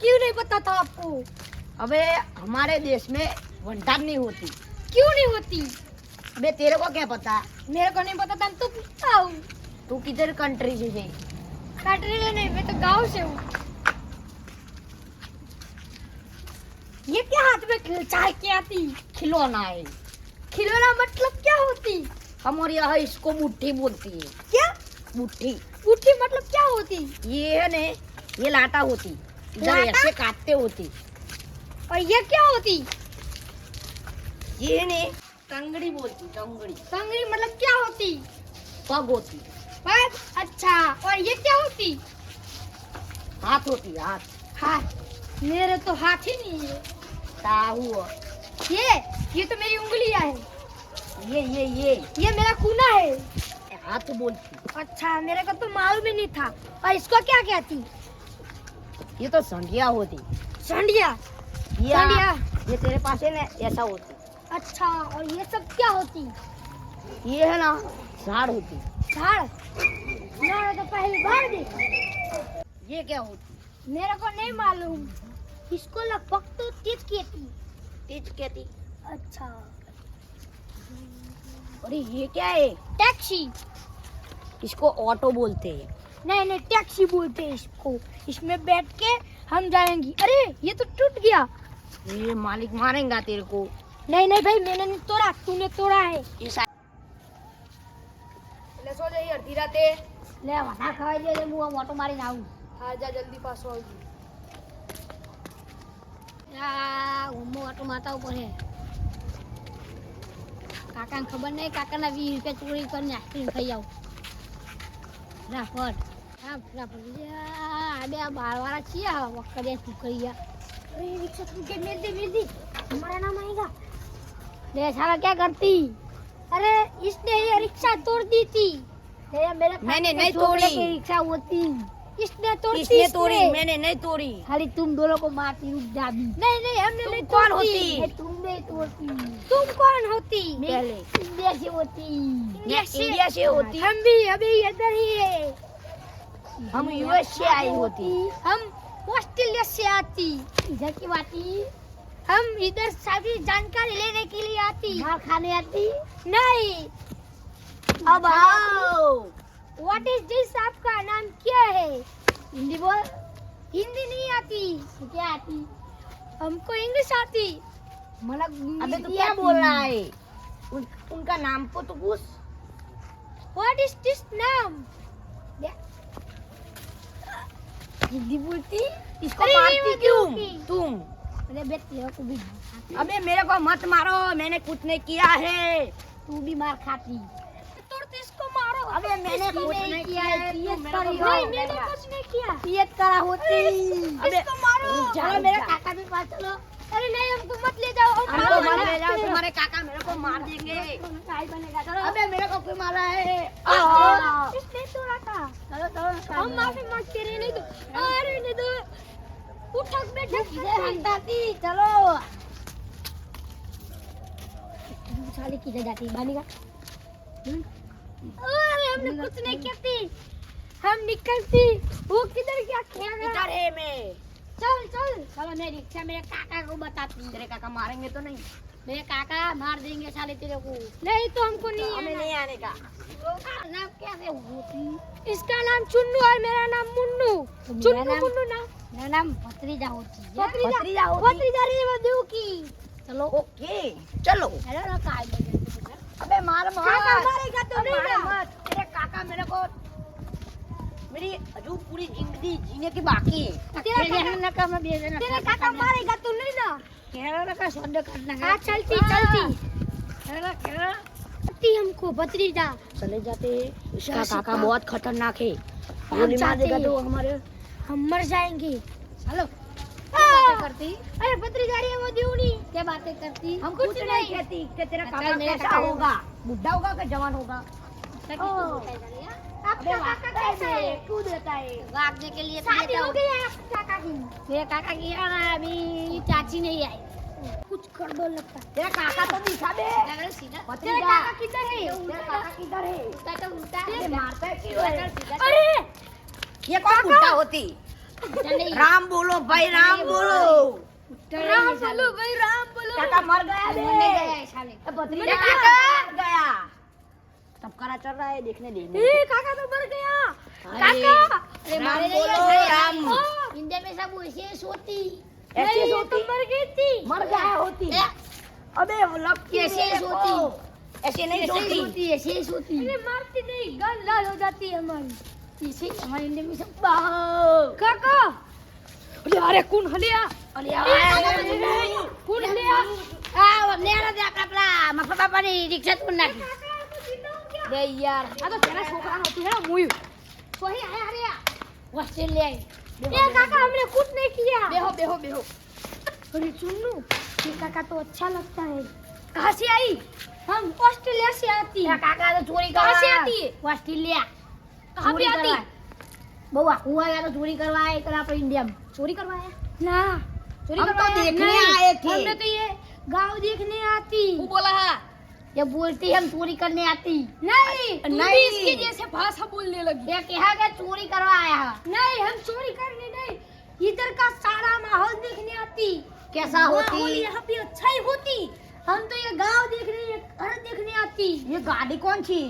क्यों नहीं पता था आपको? अबे हमारे देश में वनटान नहीं होती। क्यों नहीं होती? अबे तेरे को क्या पता? मेरे को नहीं पता था तो पूछता हूँ। तू किधर कंट्री से है? कटरे नहीं मैं तो गाँव से हूँ। ये क्या हाथ में चाय क्या आती? खिलौना है। खिलौना मतलब क्या होती? हमारे यहाँ इसको मुट्ठी बोलती है। क्या? मुट्ठी। मुट्ठी मतलब क्या होती? ये है ने ये लाटा होती। इधर ऐसे काटते होती। और ये क्या होती? ये ने टंगड़ी बोलती टंगड़ी। संगरी मतलब क्या होती? पग होती। पर अच्छा और ये क्या होती? हाथ होती हाथ। हाथ? मेरे तो हाथ ही नहीं है। ताहू ये ये तो मेरी उंगलियाँ है। ये ये ये। ये मेरा खूना है। हाथ बोलती। अच्छा मेरे को तो मालूम ही नहीं था। और इसको क्या कहती? ये तो संडिया होती। संडिया? ये संडिया? ये तेरे पास है ना ऐसा होती। अच्छा और ये सब क्या होती? ये है ना झाड़ होती। झाड़? मैंने तो पहली बार देखा। ये क्या होती? मेरे को नहीं मालूम। इसको लगभग तो तीत कहती तीज कहती अच्छा। अरे ये क्या है? टैक्सी। इसको ऑटो बोलते हैं। नहीं नहीं टैक्सी बोलते हैं इसको इसमें बैठ के हम जाएंगे अरे ये तो टूट गया ये मालिक मारेगा तेरे को नहीं नहीं भाई मैंने नहीं तोड़ा तूने तोड़ा है ये सा- એટલે શું જઈ અડધી રાતે લે વધારે ખવાઈ જાય હું આમ ઓટો મારીને આવું હા જા જલ્દી પાછો આવજો આ ઊંઘમાં ઓટો મારતા ઉપર હે કાકાને ખબર નહીં કાકાના વીસ રૂપિયા ચોરી કરીને આઈસ્ક્રીમ ખાઈ આવું રાફટ હા રાફટ આ બે આ બારવાળા છીએ આ વખતે તું કરી જા अरे रिक्शा तुम के मेल दे मेल दे हमारा नाम आएगा ले साला क्या करती अरे इसने ये रिक्शा तोड़ दी थी ये मेरे मैंने खाते नहीं में छोकरे तोड़ी। की रिक्शा होती इसने तोड़ी इसने इसने। तोड़ी मैंने नहीं तोड़ी खाली तुम दोनों को मारती रुक जा भी नहीं नहीं हमने तुम नहीं कौन तोड़ती। होती? नहीं, तुम नहीं तोड़ती तुम कौन होती पहले। इंडिया से होती मैं इंडिया से होती। हम भी अभी इधर ही है हम यूएस से आई होती। हम ऑस्ट्रेलिया से आती। इधर की बाती हम इधर सारी जानकारी लेने के लिए आती। मार खाने आती? नहीं। अब आओ। व्हाट इज़ दिस आपका नाम क्या है? हिंदी बोल। हिंदी नहीं आती। क्या आती? हमको इंग्लिश आती। मतलब अबे तू क्या बोल रहा है? उन, उनका नाम को तो पूछ। व्हाट इज़ दिस नाम? बोलती इसको मारती नहीं, क्यों। तुम। अरे बे तेरे को भी अबे मेरे को मत मारो मैंने कुछ नहीं किया है। तू भी मार खाती। तोड़ते इसको मारो। अबे मैंने कुछ नहीं किया है, तू मैंने मेरा। कुछ नहीं किया। करा होती। अबे इसको मारो। चलो मेरे। काका के पास चलो। अरे नहीं हमको मत ले जाओ हम हमको मारो, मत ले जाओ। तुम्हारे काका मेरे को मार देंगे। काय बनेगा चलो अबे मेरे को कोई मारा है। इसने तोड़ा था। चलो चलो हम माफ़ी मांगते रहे नहीं तो अरे नहीं तो उठक बैठक किधर हंटाती चलो। साले किधर जाती बानी का। अरे हमने कुछ नहीं कहती हम निकलती वो किधर क्या खेल इधर रहा है मैं। चल चल चलो मैं रिक्शा मेरे काका को बताती तेरे काका मारेंगे तो नहीं मेरे काका मार देंगे साले तेरे को नहीं तो हमको नहीं हमें नहीं आने का नाम कैसे होती इसका नाम चुन्नू और मेरा नाम मुन्नू चुन्नू मुन्नू ना मेरा नाम भत्रीजा होती है भत्रीजा भत्रीजा होती भत्रीजा रे वो की चलो ओके चलो ना काय अबे मार काका मारेगा तो नहीं मार मत तेरे काका मेरे को मेरी अजू पूरी ज़िंदगी जीने की बाकी है। तेरा काका- नका में देना तेरा काका मारेगा तो नहीं ना? केरला नका शब्द करना हाँ चलती चलती। केरला केरला चलती हमको भत्रीजा चले जाते। इसका काका बहुत खतरनाक है। गोली मार देगा तो हमारे हम मर जाएँगे। चलो बातें करती? अरे भत्रीजा रे वो देवनी। क्या बातें करती? हम कुछ कुछ नहीं कहती कि तेरा काका काका कैसा होगा? बुढ़ा होगा कि जवान होगा? आपका के लिए तो हो तो- काका की अभी चाची नहीं आई। कुछ कर दो लगता तेरा काका तो दिखा दे तेरा काका किधर है? तेरा काका किधर है? उल्टा तो उल्टा है। मारता है क्यों अरे! ये कौन उल्टा होती? राम बोलो भाई राम बोलो। राम बोलो भाई राम बोलो। काका मर गया रे भतीजा काका गया। सबकारा चल रहा है देखने देंगे काका तो मर गया काका अरे मारे बोलो राम इंडिया में सब ऐसे सोती ऐसे सोती मर गई थी मर गया होती अबे वो कैसे सोती ऐसे नहीं सोती ऐसे सोती अरे मारती नहीं गन लाल हो जाती है हमारी इसे हमारे इंडिया में सब काका अरे अरे कौन हलिया अरे कौन हलिया आ ले रहा था मफा पापा ने रिक्शा तोड़ नाखी બે યાર આ તો તેના છોકરાનો હતું હે મુયું કોહી આયા હરિયા ऑस्ट्रेलिया ये काका हमने कुछ नहीं किया बेहो बेहो बेहो अरे चुन्नू ये काका तो अच्छा लगता है कहाँ से आई हम ऑस्ट्रेलिया से आती है काका तो चोरी कहाँ से करवा आती है ऑस्ट्रेलिया कहाँ पे चोरी आती करवा बउआ हुआ या तो चोरी करवाए करा पर इंडिया में चोरी करवाया ना चोरी हम तो देखने आए थे हमने तो ये गांव देखने आती वो बोला जब बोलती हम चोरी करने आती। नहीं तुम भी नहीं। इसकी जैसे भाषा बोलने लगी। ये कहा कि चोरी करवाया। है नहीं हम चोरी करने नहीं इधर का सारा माहौल देखने आती। कैसा माहौल होती? यहाँ पे अच्छा ही होती। हम तो ये गाँव देखने ये घर देखने आती। ये गाड़ी कौन थी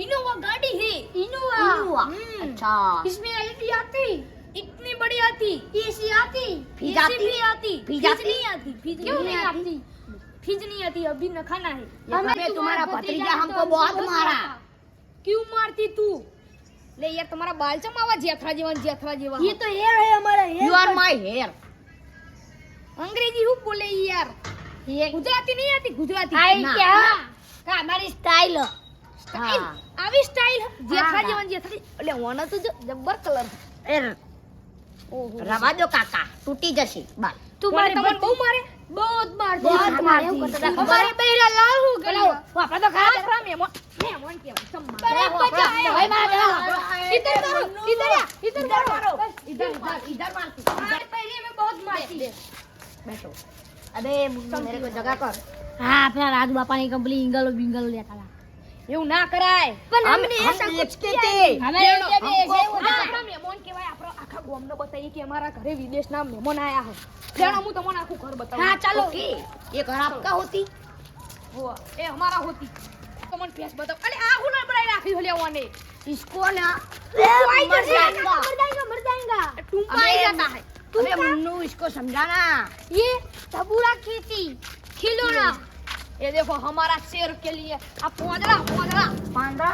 इनोवा गाड़ी है। इनोवा? इनोवा। हम्म। अच्छा। इसमें एलईडी आती। इतनी बड़ी आती। एसी आती? AC आती? भी आती। आती? नहीं आती नहीं नहीं आती? फ्रिज नहीं आती अभी न खाना है ये कहे तुम्हारा भतीजा हमको बहुत मारा। क्यों मारती तू ले यार तुम्हारा बाल चमावा जेठरा जीवन जेठरा जीवन ये तो हेयर है हमारा hair you are my hair अंग्रेजी हूँ बोले यार ये गुजराती नहीं आती गुजराती आई ना। क्या? का हमारी स्टाइल हाँ। આવી સ્ટાઇલ જેઠા હા. જીવન જેઠા એટલે ઓનો તો જો જબ્બર કલર ए, रवा दो काका टूटी जैसी बाल તું કોને મારે તમને બહુ મારે બહુ જ મારતી બહુ જ મારતી અમારે લાલ હું ગયો વાપરા તો ખરા ખરા મેમો મેમોન કે ચમ્મા અરે મારા. ઇધર મારો ઇધર ઇધર મારો ઇધર ઇધર ઇધર મારતી મારે. પહેલી મે બહુ મારતી બેઠો. અબે મેરે કો જગા કર. હા આપણા રાજુ બાપા ની કંપની ઇંગલો બિંગલો લેતા એવું ના કરાય. પણ અમને એ સંકુચ કે અમે એ આપણો આખા ગામને બતાવીએ કે અમારા ઘરે વિદેશના મહેમાન આયા છે જાણો હું તમને આખું ઘર બતાવું हाँ चलो ये घर आपका होती हो ए हमारा होती તમને ફેસ બતાવ અરે આ હું ના બનાવી રાખી હોલે ઓને इसको ना मर मर जाएगा जाएगा मर जाएगा मर जाएगा टुम्पा आई जाता है अबे मुन्नू इसको समझाना ये तबूरा खेती खिलौना ये देखो हमारा शेर के लिए अब पोंदड़ा पोंदड़ा पांडा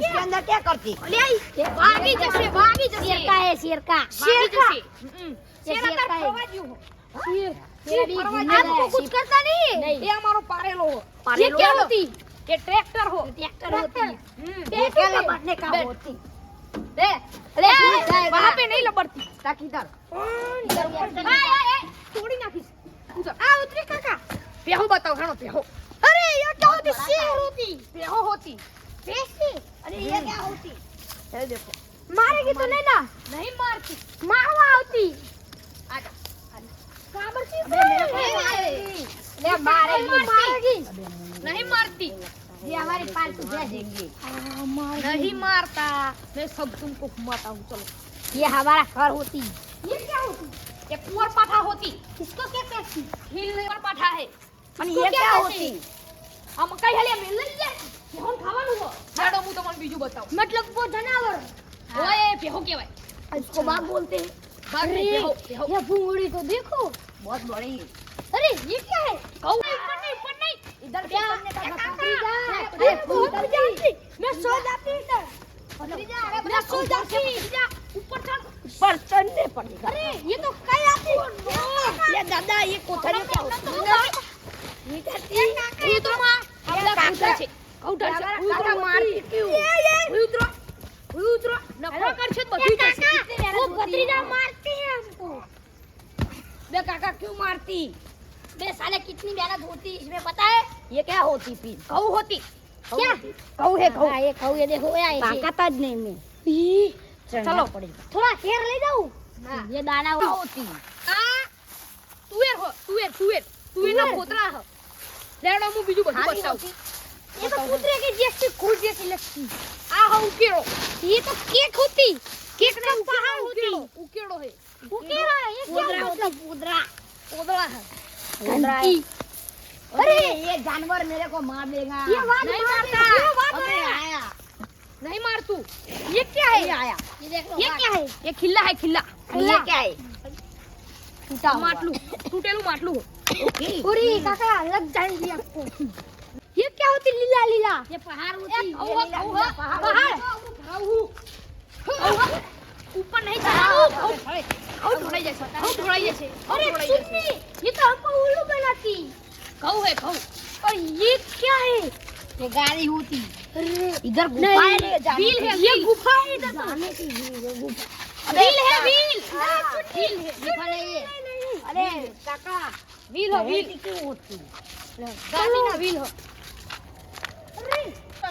इसके अंदर क्या करती ले आई भागी जैसे भागी जैसे शेर का है शेर का शेर का जैसे हम्म, ये शेर शेर अंदर का है। फरवा ज्यो हो शेर शेर भी फरवा घूमने ज्यो आपको है। कुछ करता नहीं है नहीं ये हमारो पारेलो हो ये क्या होती ये ट्रैक्टर हो ट्रैक्टर होती है हम्म, ये क्या लपटने का बैठ। होती दे अरे भूल जाएगा। वहाँ पे नहीं लपड़ती ताकि इधर इधर आय, उधर। आय, आय, थोड़ी नाखीस उधर आ उतरे काका पेहो बताओ हेलो पेहो अरे ये क्या होती शेर होती पेहो होती कैसे अरे ये क्या होती ये देखो मारेगी तो नहीं ना नहीं मारती मारवा होती आजा काबर की ले मारेगी मारेगी नहीं मारती ये हमारी पालतू भैंस देंगे नहीं मारता मैं सब तुमको घुमाता हूँ चलो ये हमारा घर होती ये क्या होती ये कुंवर पाठा होती इसको क्या कहती हिल पाठा है ये क्या होती हम कहीं हलिया मिल नहीं जाती લે પેહોન ખાવાનું હો ચાલો હું તમને બીજું બતાવું मतलब वो जानवर ઓય પેહો કહેવાય इसको बाघ बोलते हैं બાઘ अरे નહીં, પેહો પેહો ये भूंगड़ी तो देखो बहुत बड़ी है अरे ये क्या है कहू ऊपर नहीं ऊपर नहीं इधर क्या करने का क्या मत भतीजा? अरे अरे बहुत मजा आती मैं सो जाती इधर भतीजा, अरे अरे मैं सो ऊपर जाती से भतीजा, ऊपर चढ़ पर चढ़ने पड़ेगा अरे ये तो कई आती ये दादा ये कोठरी क्या होती ये तो मार આપણા કાકા છે કાઉન્ટર છે હું ઉતરો મારતી કેવું હું ઉતરો હું ઉતરો નફા કરશે તો બધું થશે वो भतीजा मारती है हमको बे काका क्यों मारती बे साले कितनी मेहनत होती इसमें पता है ये क्या होती पी कहू होती क्या कहू है कहू ये कहू ये देखो ये ताकत आज नहीं में चलो पड़ेगा थोड़ा खेर ले जाऊँ ये दाना होती आ तुएर हो तुएर तुएर तुएर ना पोतरा हो लेड़ो मु बीजू बस बताओ બતાવું ये तो कुतरे की जैसी खुद जैसी लगती આ હો ઉકેળો ये तो केक होती केक ने पहाड़ होती उकेड़ो है उकेड़ा ये क्या मतलब पोदरा पोदरा है घंटी अरे ये जानवर मेरे को मार देगा ये बात नहीं मार मारता। ये बात अबे है आया नहीं मार तू ये क्या है ये आया ये देख लो ये क्या है ये खिल्ला है खिल्ला ये क्या है टूटा માટલું તૂટેલું માટલું ओके पूरी काका लग जाएंगी आपको ये क्या होती लीला लीला ये पहाड़ होती, होती ये लीला लीला पहाड़। ऊपर नहीं चढ़ाओ और ढोड़ाई जैसे और ढोड़ाई जैसे और अरे ढोड़ाई सुननी जैसे ये तो हमको उल्लू बनाती कहू है कहू और ये क्या है ये गाड़ी होती अरे इधर गुफा है नहीं, रे जाने व्हील की। है ये व्हील गुफा है इधर तो। जाने की व्हील है, गुफा व्हील है व्हील हाँ, व्हील है गुफा नहीं है नहीं, नहीं, नहीं। अरे काका व्हील हो व्हील गाड़ी क्यों होती ગાડી ના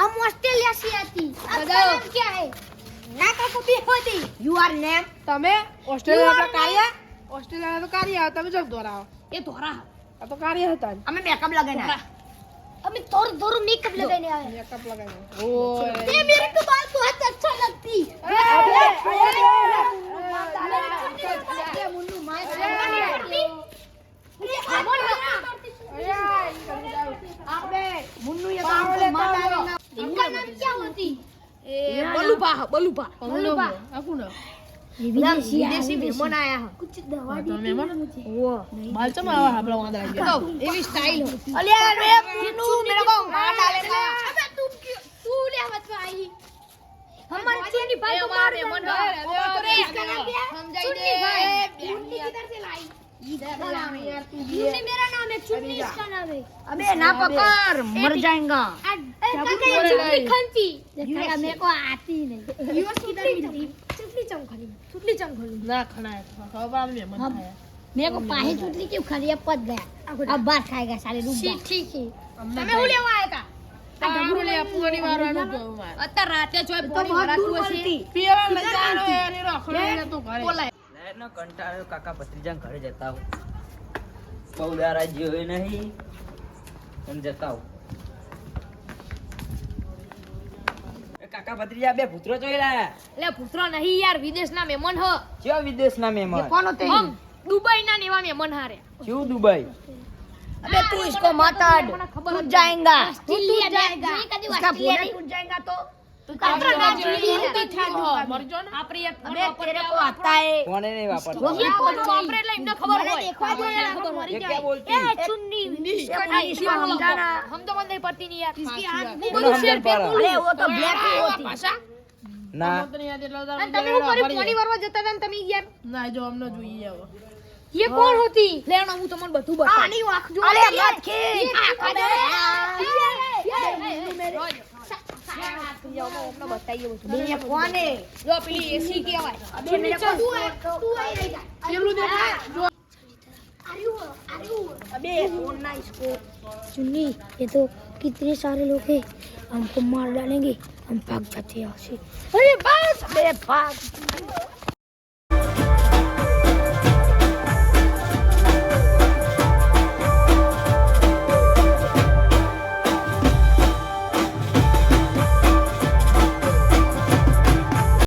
हम ऑस्ट्रेलिया से आती आपका बताओ। नाम क्या है ना का कभी होती यू आर नेम તમે ઓસ્ટ્રેલિયા કાર્ય ઓસ્ટ્રેલિયા તો કાર્ય તમે જબ દોરાવો એ ધોરા આ તો કાર્ય હતા हमें मेकअप लगाना है अभी थोड़ा थोड़ा मेकअप लगाने आए મેકઅપ લગાવ્યો ઓય ये मेरे को बाल बहुत अच्छा लगती मुन्नू ये काम को मार એ બલુભા બલુભા. બલુભા. આપું વિદેશી મહેમાન આયા કુછ દવા દી મહેમાન ઓ બાલચમ આવા આપણા વાંદરા ગયા? એવી સ્ટાઈલ અલ્યા રે તું મેરે કો માર ડાલે અબે તું તું લે મત ભાઈ હમન ચુની ભાઈ તો માર મન ભાઈ. સમજાઈ દે. ચુની ભાઈ ચુની કિધર સે लाई मेरा नाम है चुन्नी इसका नाम है अबे ना पकड़ मर जाएगा काका ये चुन्नी खंती देखा मेरे को आती नहीं यूएस किधर मिलती चुन्नी चमखली चुन्नी चमखली ના ખણા ખબર મેમન अब मेरे को पाही चुन्नी क्यों खरी अब पत गया अब बात खाएगा सारे रुक जा ठीक है તમે હું લેવા આયા તા તારું લે પૂરી વારવાનું જો માર અત્યારે રાતે જોઈ तो પોણી बहुत ભરાતું दूर હશે बनती પીવા લઈ જાનો યાર એ રખડે ને તું ઘરે બોલાય લાઈટનો કંટાળો કાકા ભત્રીજા ઘરે જતા હું પૌદારા જોયો નહીં એમ જતા હું એ કાકા ભત્રીજા બે ભૂતરો જોયેલા એટલે પુત્ર નહીં યાર વિદેશના મહેમાન હ કયો વિદેશના મહેમાન कौन होते हैं હમ દુબઈના ને એવા મહેમાન હારે શું દુબઈ अबे तू इसको मत अड़ टूट जाएगा ऑस्ट्रेलिया जाएगा इसका पूरा टूट जाएगा तो तू क्या આપણા करेगा? ગામની મરજો ને આપણે એક अबे तेरे को आता है કોને નહીં વાપરતો वो क्या बोल વાપરે એટલે એમને ખબર મને હોય देखवा दो यार, ખબર હોય. એ ક્યાં બોલતી ए चुन्नी इसका इंग्लिश में समझाना હમ તો મને નહીં પડતી નહીં યાર इसकी आंख હું કોને બધું સમજણ શેર પડે? अरे वो तो ब्लैक ही होती ભાષા ના તને યાદ એટલા બધા અને તમે હું કર્યું પોણી ભરવા જતા હતા ને તમે યાર ના જો અમને જોઈએ હવે ये कौन होती लेना હું તમને બધું બતાવું आनी आंख जो अरे मत खींच अबे ये कौन है જો પેલી એસી કહેવાય अबे मेरे को तू है तू है रहेगा પેલું દેખા જો आयु आयु अबे छोड़ना इसको चुन्नी ये तो कितने सारे लोग हैं हमको मार डालेंगे हम भाग जाते हैं यहाँ से अरे बस अबे भाग